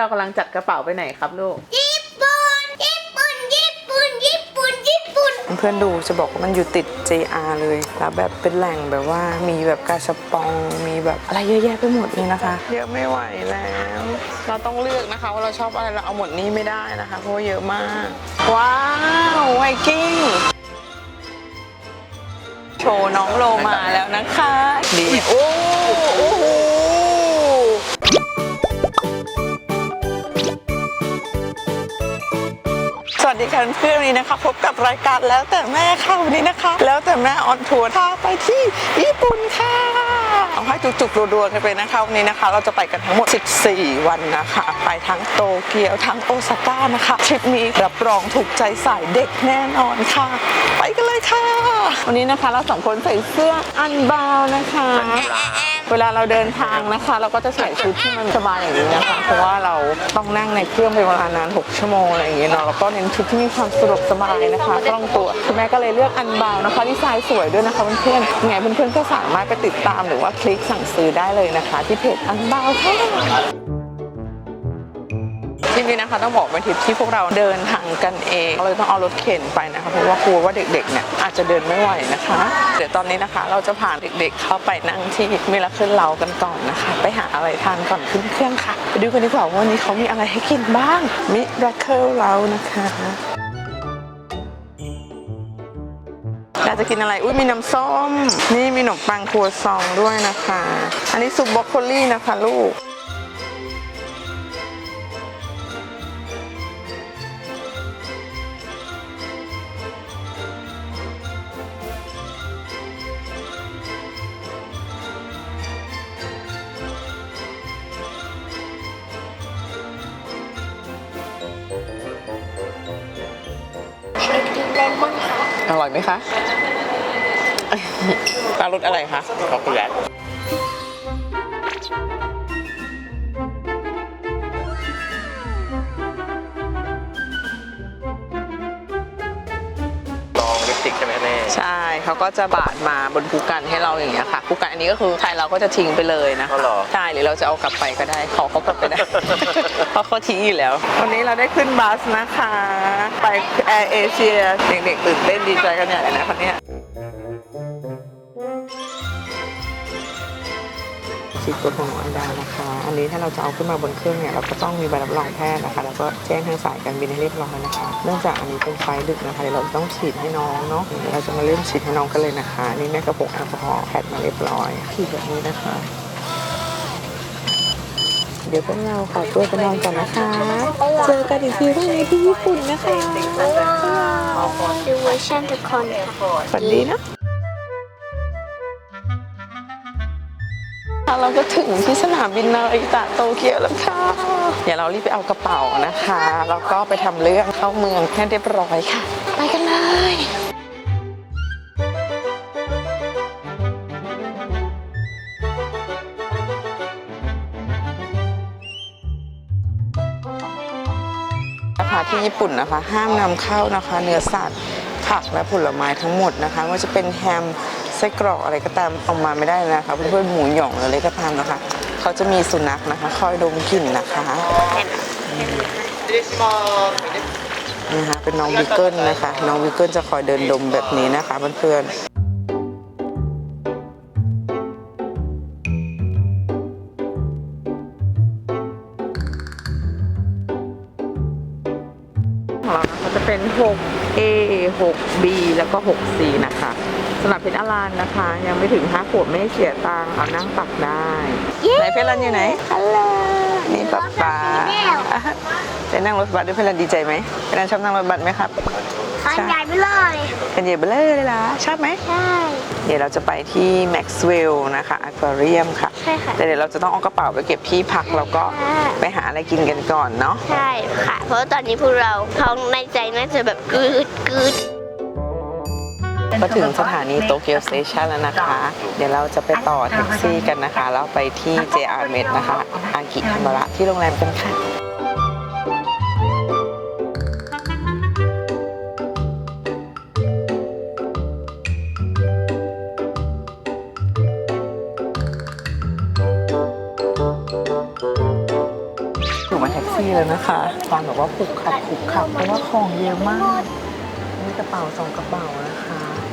เรากำลังจัดกระเป๋าไปไหนครับลูก ญี่ปุ่น ญี่ปุ่น ญี่ปุ่น ญี่ปุ่น ญี่ปุ่น เพื่อนๆดูจะบอกว่ามันอยู่ติด JR เลย แล้วแบบเป็นแหล่งแบบว่ามีแบบกาชาปอง มีแบบอะไรเยอะแยะไปหมดเลยนะคะ เยอะไม่ไหวแล้ว เราต้องเลือกนะคะว่าเราชอบอะไร เราเอาหมดนี้ไม่ได้นะคะเพราะว่าเยอะมาก ว้าวไวกิ้งโชว์น้องโลมาแล้วนะคะ ดี โอ้โอ้โห สวัสดีค่ะเพื่อนๆวันนี้นะคะ พบกับรายการแล้วแต่แม่ค่ะวันนี้นะคะ แล้วแต่แม่ออนทัวร์พาไปที่ญี่ปุ่นค่ะเอาให้จุกๆรัวๆกันไปนะคะวันนี้นะคะ เราจะไปกันทั้งหมด 14 วันนะคะ ไปทั้งโตเกียวทั้งโอซาก้านะคะทริปนี้รับรองถูกใจสายเด็กแน่นอนค่ะ ไปกันเลยค่ะ วันนี้นะคะเราสองคนใส่เสื้ออันบาวนะคะ เวลาเราเดินทางนะคะ เราก็จะใส่ชุดที่มันสบายอย่างนี้นะคะ เพราะว่าเราต้องนั่งในเครื่องเป็นเวลานาน 6 ชั่วโมงอะไรอย่างเงี้ยเนาะแล้วก็เน้นชุดที่มีความสะดวกสบายนะคะคล่องตัวคุณแม่ก็เลยเลือกอันเบานะคะดีไซน์สวยด้วยนะคะเพื่อนๆยังไงเพื่อนๆก็สามารถไปติดตามหรือว่าคลิกสั่งซื้อได้เลยนะคะ ที่เพจอันเบาค่ะ นี้นะคะต้องบอกเป็นทริปที่พวกเราเดินทางกันเองเราเลยต้องเอารถเข็นไปนะคะเพราะว่ากลัวว่าเด็กๆเนี่ยอาจจะเดินไม่ไหวนะคะ เดี๋ยวตอนนี้นะคะ เราจะพาเด็กๆเข้าไปนั่งที่มิราเคิลเรากันก่อนนะคะ ไปหาอะไรทานก่อนขึ้นเครื่องค่ะไปดูกันดีกว่าว่าวันนี้เขามีอะไรให้กินบ้างมิราเคิลเรานะคะเราจะกินอะไร อุ้ยมีน้ำส้ม นี่มีขนมปังครัวซองด้วยนะคะ อันนี้ซุปบรอกโคลี่นะคะลูก ปลารสอะไรคะช็อกโกแลตลองลิปสติกใช่ไหมแม่ใช่เขาก็จะบาดมาบนภูกันให้เราอย่างเงี้ยค่ะภูกันอันนี้ก็คือไทยเราก็จะทิ้งไปเลยนะอ๋คะอเหรอใช่หรือเราจะเอากลับไปก็ได้ขอเขากลับไปได้เพราะเขาทิ้งอยู่แล้ว วันนี้เราได้ขึ้นบัสนะคะ ไปแอร์เอเชียเด็กๆตื่นเต้นดีใจกันใหญ่เลยนะคะเนี่ย ชีตัวของอันดานะคะ อันนี้ถ้าเราจะเอาขึ้นมาบนเครื่องเนี่ยเราก็ต้องมีใบรับรองแพทย์นะคะแล้วก็แจ้งทางสายการบินให้เรียบร้อยนะคะ เนื่องจากอันนี้เป็นไฟล์ดึกนะคะเดี๋ยวเราต้องฉีดให้น้องเนาะเดี๋ยวเราจะมาเริ่มฉีดให้น้องกันเลยนะคะนี่แม่กระปุกแอลกอฮอล์แพทมาเรียบร้อยฉีดแบบนี้นะคะ เดี๋ยวพวกเราขอตัวไปนอนก่อนนะคะ เจอกันอีกทีพรุ่งนี้ที่ญี่ปุ่นนะคะดูเวอร์ชันทุกคนค่ะ ฝันดีนะ เราก็ถึงที่สนามบินนาริตะโตเกียวแล้วค่ะ เดี๋ยวเรารีบไปเอากระเป๋านะคะ แล้วก็ไปทำเรื่องเข้าเมืองให้เรียบร้อยค่ะ ไปกันเลยราคาที่ญี่ปุ่นนะคะ ห้ามนำเข้านะคะ เนื้อสัตว์ผักและผลไม้ทั้งหมดนะคะว่าจะเป็นแฮม ไส้กรอกอะไรก็ตามเอามาไม่ได้นะคะเพื่อนๆหมูหยองหรืออะไรก็ตามนะคะเขาจะมีสุนัขนะคะ คอยดมกลิ่นนะคะนะคะเป็นน้องวิกเกิลนะคะ น้องวิกเกิลจะคอยเดินดมแบบนี้นะคะเพื่อนๆของเรานะคะจะเป็น 6A 6B แล้วก็ 6C นะคะ สำหรับเพชรอารานนะคะ ยังไม่ถึง5ขวบไม่เสียตังค์เอานั่งตักได้ไหนเพชรอรันอยู่ไหนฮัลโหลนี่ป๊าป๊าอะได้นั่งรถบัสด้วยเพชรอรันดีใจไหมเพชรอรันชอบนั่งรถบัสไหมครับคันใหญ่ไปเลยกันใหญ่เบลอเลยล่ะชอบไหมใช่เดี๋ยวเราจะไปที่แม็กซ์เวลล์นะคะอควาเรียมค่ะใช่ค่ะแต่เดี๋ยวเราจะต้องเอากระเป๋าไปเก็บที่พักแล้วก็ไปหาอะไรกินกันก่อนเนาะใช่ค่ะ เพราะว่าตอนนี้พวกเราท้องในใจน่าจะแบบกึดกึด ก็ถึงสถานีโตเกียวสเตชันแล้วนะคะ เดี๋ยวเราจะไปต่อแท็กซี่กันนะคะ แล้วไปที่ JR Met นะคะ อากิฮามาระที่โรงแรมกันค่ะอยู่บนแท็กซี่แล้วนะคะความแบบว่าผูกขัดผูกขัดเพราะว่าของเยอะมากนี่กระเป๋าสองกระเป๋านะคะ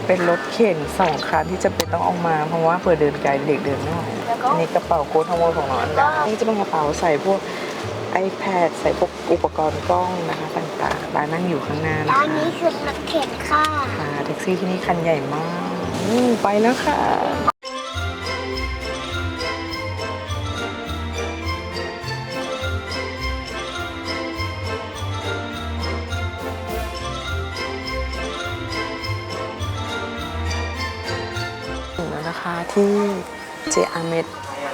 เป็นรถเข็นสองคันที่จะเป็นต้องเออกมา เพราะว่าเปิดเดินไกลเด็กเดินไม่ไหวอันนี้กระเป๋าโค้ดทั้งหมดของน้องอันดานี่จะเป็นกระเป๋าใส่พวก iPad ใส่พวกอุปกรณ์กล้องนะคะต่างๆบ้านนั่งอยู่ข้างหน้านะร้าคะนนี้คือรถเข็นค่ะ ค่ะแท็กซี่ที่นี่คันใหญ่มากอืมไปแล้วค่ะ นะคะที่ JR Med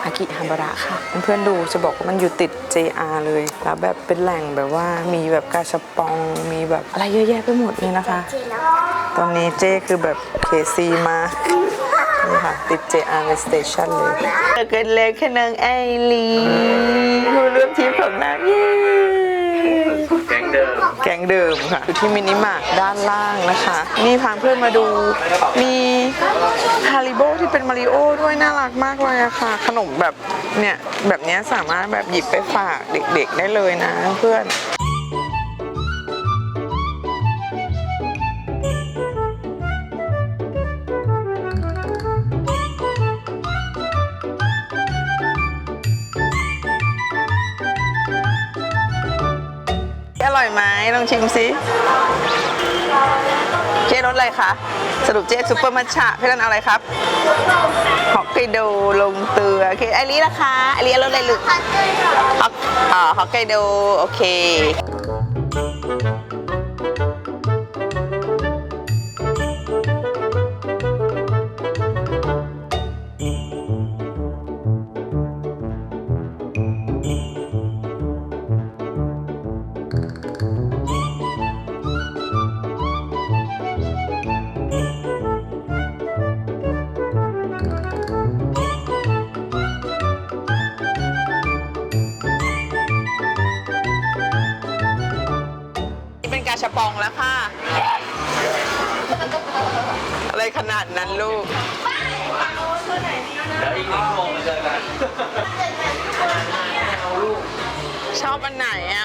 อากิฮาบาระค่ะ เพื่อนๆดูจะบอกว่ามันอยู่ติด JR เลย แล้วแบบเป็นแหล่งแบบว่ามีแบบกาชาปองมีแบบอะไรเยอะแยะไปหมดเลยนะคะ ตอนนี้เจ้คือแบบเคซีมานี่ค่ะ ติด JR Med Station เลยเกิดเลยขนังไอลีผู้ร่วมทีมของนางเย้ แก๊งเดิมแกงเดิมค่ะอยู่ที่มินิมาร์ทด้านล่างนะคะ นี่พาเพื่อนมาดูมีฮาริโบที่เป็นมาริโอด้วยน่ารักมากเลยอะค่ะ ขนมแบบเนี่ยแบบเนี้ยสามารถแบบหยิบไปฝากเด็กๆได้เลยนะเพื่อน ร่อยไหมลองชิมสิเจ๊รสอะไรคะสรุปเจ๊ซุปเปอร์มัชชะพี่รันเอาอะไรครับฮอกไกโดลงเตือโอเคไอรีนะคะไอรีรสอะไรลูกฮอฮอกไกโดโอเค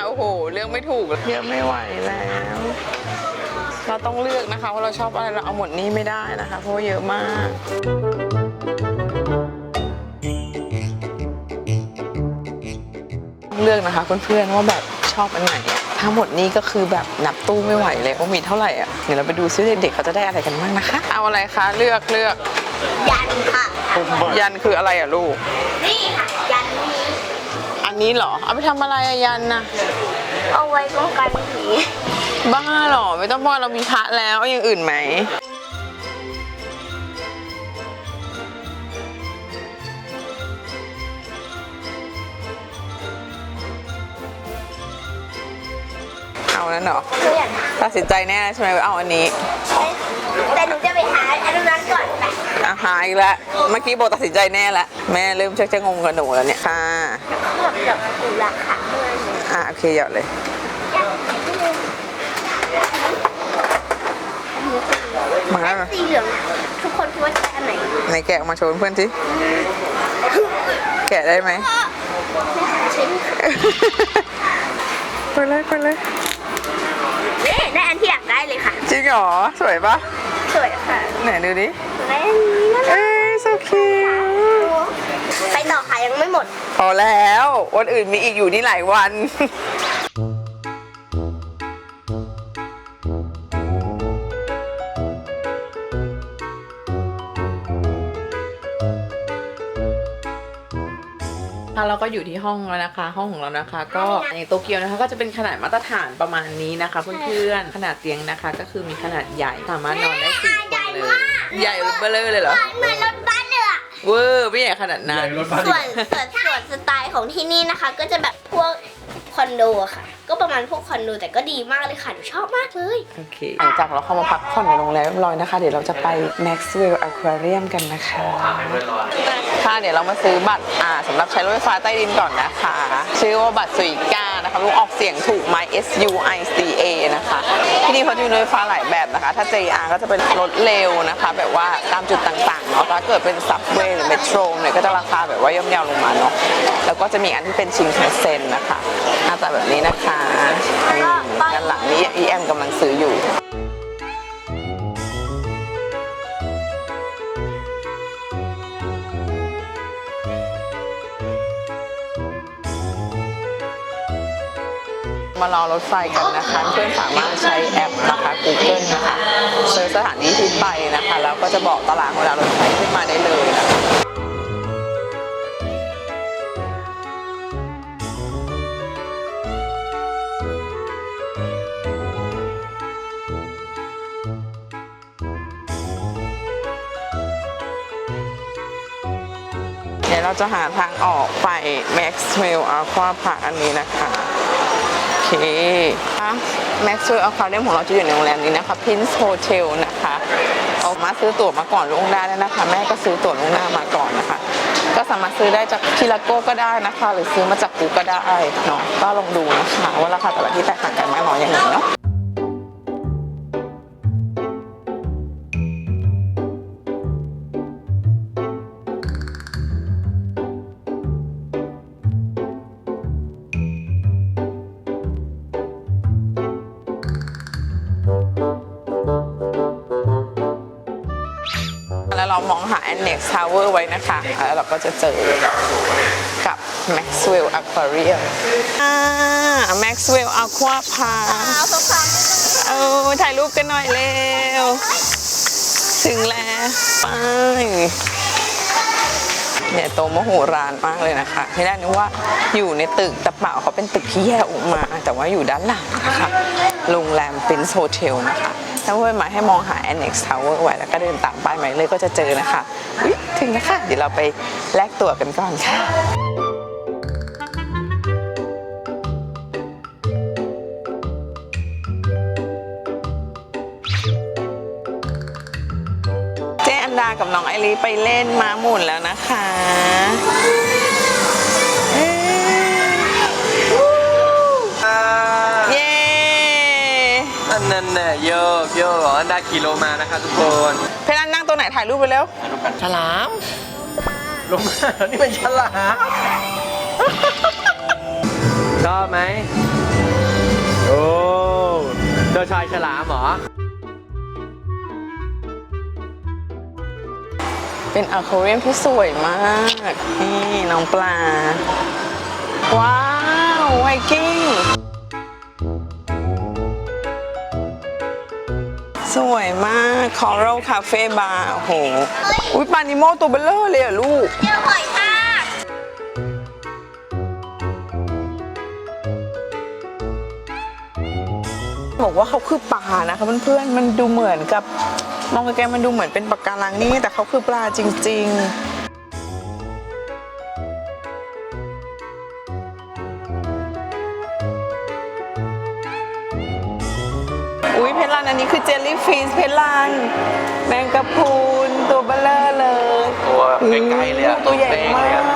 โอ้โหเลือกไม่ถูกเลือกไม่ไหวแล้ว เราต้องเลือกนะคะว่าเราชอบอะไรเราเอาหมดนี้ไม่ได้นะคะเพราะว่าเยอะมากเลือกนะคะเพื่อนๆว่าแบบชอบอันไหนอะทั้งหมดนี้ก็คือแบบนับตู้ไม่ไหวเลยว่ามีเท่าไหร่อะเดี๋ยวเราไปดูซิเด็กๆเขาจะได้อะไรกันบ้างนะคะ เอาอะไรคะเลือกเลือกยันค่ะ ยันคืออะไรอะลูกนี่ค่ะยันนี้อั นนี้เหรอ เอาไปทำอะไรอะยันนะเอาไว้ป้องกันผีบ้าเหรอ ไม่ต้องบอกเรามีพระแล้วเอาอย่างอื่นไหม นั้นเหรอเพื่อนตัดสินใจแน่ใช่ไหมว่าเอาอันนี้แต่หนูจะไปหาอันนั้นก่อนไปอาหารอีกแล้วเมื่อกี้โบตัดสินใจแน่แล้วแม่เริ่มชักจะงงกับหนูแล้วเนี่ยค่ะเกือบกับกูละค่ะเพื่อนอะโอเคหยอดเลยมาแล้วสีเหลืองทุกคนคิดว่าจะอันไหนไหนแกะออกมาโชว์เพื่อนสิแกะได้ไหมชิ้นไปเลยไปเลย ริงเหรอ สวยปะสวยค่ะไหนดูดิได้อันนี้นะเอ้ย so cute ไปต่อค่ะยังไม่หมด พอแล้ว วันอื่นมีอีกอยู่นี่หลายวัน ค่ะเราก็อยู่ที่ห้องแล้วนะคะ ห้องของเรานะคะ ก็อย่างโตเกียวนะคะ ก็จะเป็นขนาดมาตรฐานประมาณนี้นะคะ เพื่อนๆขนาดเตียงนะคะ ก็คือมีขนาดใหญ่สามารถนอนได้สี่คนเลย ใหญ่เบลอเลยเหรอเหมือนรถบัสเลยอะเวอร์ไม่ใหญ่ขนาดนั้น ส่วนส่วนส่วนสไตล์ของที่นี่นะคะ ก็จะแบบพวกคอนโดอะค่ะ ก็ประมาณพวกคอนโดแต่ก็ดีมากเลยค่ะหนูชอบมากเลย โอเคหลังจากเราเข้ามาพักผ่อนในโรงแรมเรียบร้อยนะคะ เดี๋ยวเราจะไป Maxwell Aquarium กันนะคะเพื่อนรอค่ะ เดี๋ยวเรามาซื้อบัตรอ่าสำหรับใช้รถไฟฟ้าใต้ดินก่อนนะคะ ชื่อว่าบัตรสุยก้า นะคะลูกออกเสียงถูกไหม S U I C A นะคะที่นี่เขาจะมีรถไฟฟ้าหลายแบบนะคะ ถ้า JR ก็จะเป็นรถเร็วนะคะ แบบว่าตามจุดต่างๆเนาะถ้าเกิดเป็นซับเวย์หรือเมโทรเนี่ยก็จะราคาแบบว่าย่อมเยาวลงมาเนาะแล้วก็จะมีอันที่เป็นชิงคันเซ็นนะคะหน้าตาแบบนี้นะคะด้านหลังนี้ EM กำลังซื้ออยู่ มารอรถไฟกันนะคะเพื่อนสามารถใช้แอปนะคะ Google นะคะเซิร์ชสถานีที่ไปนะคะแล้วก็จะบอกตารางเวลารถไฟขึ้นมาได้เลยนะคะเดี๋ยวเราจะหาทางออกไป Maxwell Aqua Park อันนี้นะคะ เคแม็กซ์เวลล์อควาเรียมของเราจะอยู่ในโรงแรมนี้นะคะ Prince Hotel นะคะออกมาซื้อตั๋วมาก่อนล่วงหน้าได้นะคะ แม่ก็ซื้อตั๋วล่วงหน้ามาก่อนนะคะ ก็สามารถซื้อได้จากทีลาโก้ก็ได้นะคะ หรือซื้อมาจากกูก็ได้เนาะก็ลองดูนะคะว่าราคาแต่ละที่แตกต่างกันมากน้อยยังไงเนาะ Annex Tower ไว้นะคะแล้วเราก็จะเจอกับ Maxwell Aquarium อ่า Maxwell Aqua Park เอาสฟังเอถ่ายรูปกันหน่อยเร็ว ถึงแล้วไปเนี่ยโตมโหฬารมากเลยนะคะที่แรกนึกว่าอยู่ในตึกแต่เปล่าเขาเป็นตึกที่แยกออกมา แต่ว่าอยู่ด้านหลังนะคะโรงแรม Prince Hotel นะคะ ถ้าเพื่อนมาให้มองหา Annex Tower ไว้แล้วก็เดินตามป้ายหมายเลยก็จะเจอนะคะอุ๊ยถึงแล้วค่ะ เดี๋ยวเราไปแลกตั๋วกันก่อนค่ะเจ๊อันดากับน้องไอรีไปเล่นม้าหมุนแล้วนะคะ นน่ะโยกโยกอันดาขี่โลมานะคะทุกคนเพลันนั่งตัวไหนถ่ายรูปไปแล้วฉลามลงมานี่เป็นฉลามชอบไหมโอ้เจ้าชายฉลามเหรอ เป็นอะควาเรียมที่สวยมาก นี่น้องปลา ว้าวไวกิ้ง สวยมาก Coral Cafe Bar โอ้โหอุ้ยปานิโมตัวเบลเลอร์เลยอะลูกเจอหอยทากบอกว่าเขาคือปลานะคะเพื่อนๆมันดูเหมือนกับ มองไกลๆมันดูเหมือนเป็นปะการังนี่แต่เขาคือปลาจริง ๆ นอันนี้คือเจลลี่ฟิชเพชรลานแมงกะพรุนตัวเบลเลอร์เลยตัวใกล้ๆเลยอะตัวใหญ่เป้งมาเลยอะก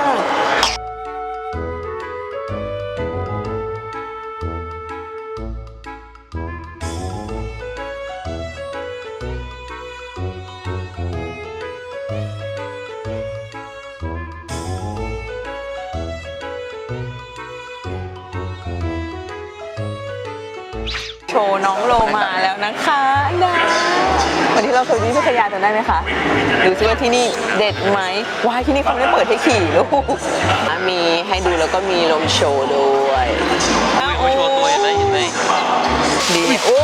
ที่เราเคยวิ่งพัทยาจำได้ไหมคะ ดูซิว่าที่นี่เด็ดไหมว้ายที่นี่เขาไม่ได้เปิดให้ขี่ลูกมีให้ดูแล้วก็มีลมโชว์ด้วยมาโชว์ตัวเห็นไหมเห็นไหมดีโอ้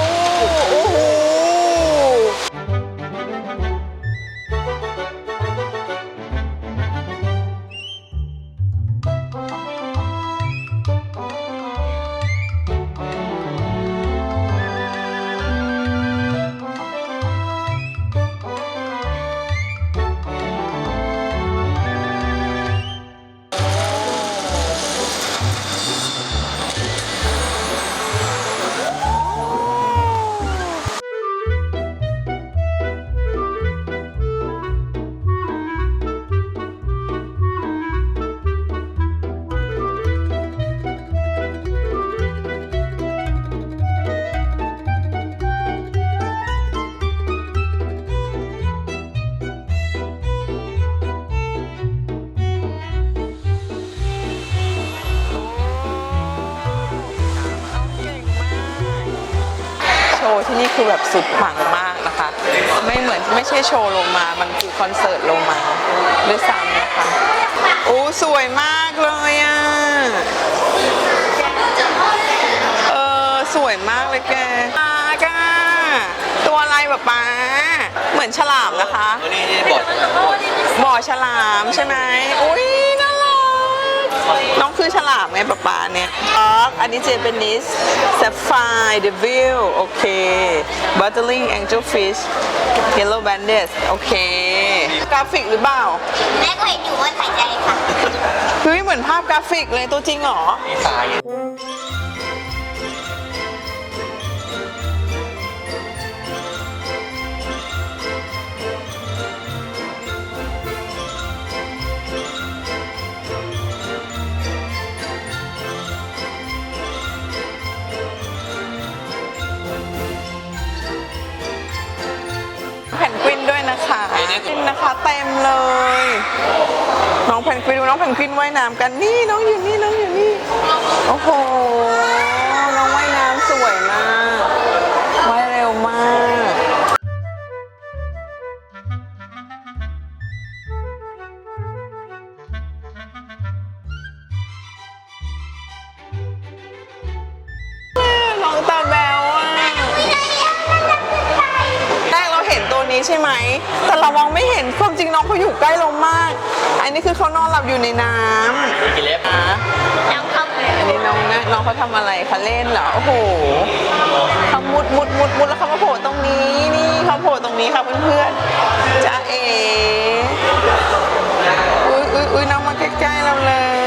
โอ้โหที่นี่คือแบบสุดปังมากนะคะ ไม่เหมือนไม่ใช่โชว์โลมา มันคือคอนเสิร์ตโลมาด้วยซ้ำนะคะโอ้สวยมากเลยอะเออสวยมากเลยแกปลากาตัวอะไรแบบป้าเหมือนฉลามนะคะตัวนี้บทบ่อฉลามใช่ไหมอุ้ยน่ารัก น้องคือฉลามไงป๊าป๊าเนี่ยอ๋ออันนี้เจแปนิส sapphire devil โอเค buttering angelfish yellow banded โอเค กราฟิกหรือเปล่า แม่ก็เห็นอยู่ว่าถ่ายใจค่ะ เฮ้ยเหมือนภาพกราฟิกเลยตัวจริงเหรอมีสาย นะคะแพนกวินนะคะเต็มเลย น้องแพนกวินดูน้องแพนกวินว่ายน้ำกันนี่น้องอยู่นี่น้องอยู่นี่ โอ้โห ไหม แต่เรามองไม่เห็นความจริงน้องเขาอยู่ใกล้เรามาก อันนี้คือเขานอนหลับอยู่ในน้ำกี่เล็บอะน้องเขาอันนี้น้องนะน้องเขาทำอะไรคะเล่นเหรอ โอ้โหเขามุดมุดมุดมุดแล้วเขามาโผล่ตรงนี้ นี่เขาโผล่ตรงนี้ค่ะเพื่อนๆจ้าเอ๋อุ้ยอุ้ยอุ้ยน้องมาใกล้ๆเราเลย